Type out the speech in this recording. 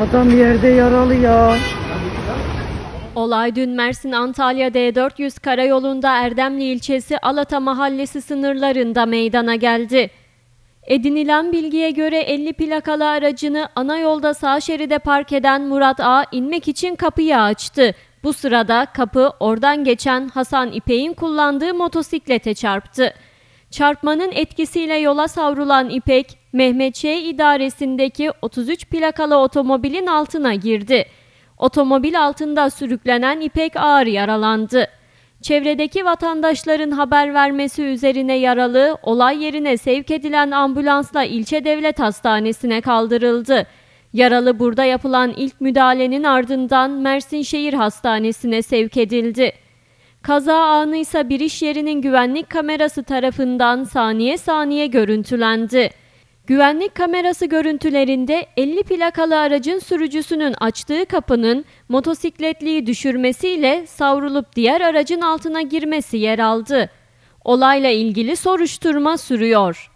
Adam yerde yaralı ya. Olay dün Mersin Antalya D400 karayolunda Erdemli ilçesi Alata mahallesi sınırlarında meydana geldi. Edinilen bilgiye göre 50 plakalı aracını ana yolda sağ şeride park eden Murat A inmek için kapıyı açtı. Bu sırada kapı oradan geçen Hasan İpek'in kullandığı motosiklete çarptı. Çarpmanın etkisiyle yola savrulan İpek, Mehmetçiğe idaresindeki 33 plakalı otomobilin altına girdi. Otomobil altında sürüklenen İpek ağır yaralandı. Çevredeki vatandaşların haber vermesi üzerine yaralı olay yerine sevk edilen ambulansla ilçe devlet hastanesine kaldırıldı. Yaralı burada yapılan ilk müdahalenin ardından Mersin Şehir Hastanesi'ne sevk edildi. Kaza anı ise bir iş yerinin güvenlik kamerası tarafından saniye saniye görüntülendi. Güvenlik kamerası görüntülerinde 50 plakalı aracın sürücüsünün açtığı kapının motosikletliyi düşürmesiyle savrulup diğer aracın altına girmesi yer aldı. Olayla ilgili soruşturma sürüyor.